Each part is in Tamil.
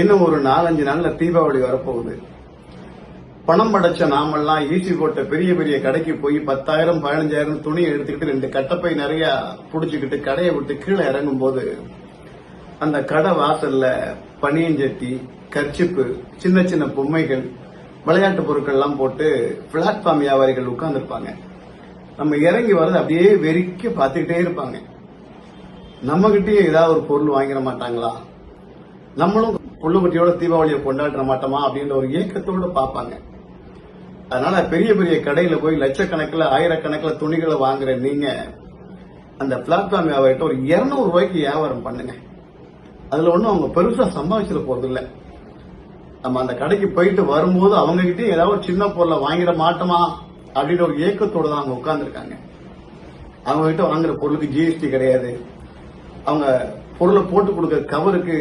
இன்னும் ஒரு நாலஞ்சு நாள்ல தீபாவளி வரப்போகுது. பணம் படைச்ச நாமெல்லாம் ஈசி போட்ட பெரிய பெரிய கடைக்கு போய் பத்தாயிரம் பதினஞ்சாயிரம் துணி எடுத்துக்கிட்டு ரெண்டு கட்டப்பை நிறைய புடிச்சுக்கிட்டு கடையை விட்டு கீழே இறங்கும் போது அந்த கடை வாசல்ல பனியஞ்சட்டி கர்ச்சிப்பு சின்ன சின்ன பொம்மைகள் விளையாட்டு பொருட்கள் எல்லாம் போட்டு பிளாட்ஃபார்ம் வியாபாரிகள் உட்கார்ந்துருப்பாங்க. நம்ம இறங்கி வர்றது அப்படியே வெறிக்க பார்த்துக்கிட்டே இருப்பாங்க. நம்ம ஏதாவது ஒரு பொருள் வாங்கிட மாட்டாங்களா? நம்மளும் புள்ளுக்குட்டியோட தீபாவளியை கொண்டாடுற மாட்டோமா அப்படின்ற ஒரு ஏக்கத்தோட பார்ப்பாங்க. அதனால பெரிய பெரிய கடையில போய் லட்சக்கணக்கில் ஆயிரக்கணக்கில் துணிகளை வாங்குற நீங்க அந்த பிளாட்ஃபார்ம் வியாபாரிட்ட ஒரு 200 ரூபாய்க்கு வியாபாரம் பண்ணுங்க. அதுல ஒன்றும் அவங்க பெருசா சம்பாதிச்சிட போறது இல்லை நம்ம அந்த கடைக்கு போயிட்டு வரும்போது அவங்க கிட்டே ஏதாவது சின்ன பொருளை வாங்கிட மாட்டோமா அப்படின்ற ஒரு ஏக்கத்தோடு தான் அவங்க உட்கார்ந்துருக்காங்க. அவங்க கிட்ட வாங்குற பொருளுக்கு ஜிஎஸ்டி கிடையாது. அவங்க பொருளை போட்டு கொடுக்கற கவருக்கு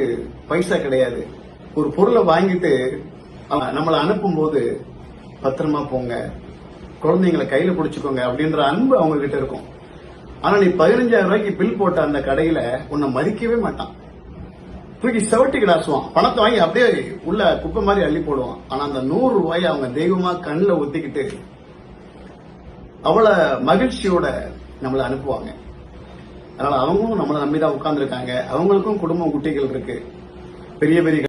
பைசா கிடையாது. ஒரு பொருளை வாங்கிட்டு நம்மளை நம்மளை அனுப்பும்போது பத்திரமா போங்க. குழந்தைங்களை கையில பிடிச்சுக்கோங்க. அப்படின்ற அன்பு அவங்க கிட்ட இருக்கும். ஆனா நீ பதினஞ்சாயிரம் ரூபாய்க்கு பில் போட்ட அந்த கடையில உன்னை மதிக்கவே மாட்டான். தூக்கி செவட்டி கிடாசுவான். பணத்தை வாங்கி அப்படியே உள்ள குப்பை மாதிரி அள்ளி போடுவான். ஆனா அந்த நூறு ரூபாயை அவங்க தெய்வமா கண்ணில் ஒத்திக்கிட்டு அவ்வளவு மகிழ்ச்சியோட நம்மளை அனுப்புவாங்க. அதனால அவங்களும் நம்மளை நம்பிதான் உட்கார்ந்துருக்காங்க. அவங்களுக்கும் குடும்பம் குட்டிகள் இருக்கு. பெரிய பெரிய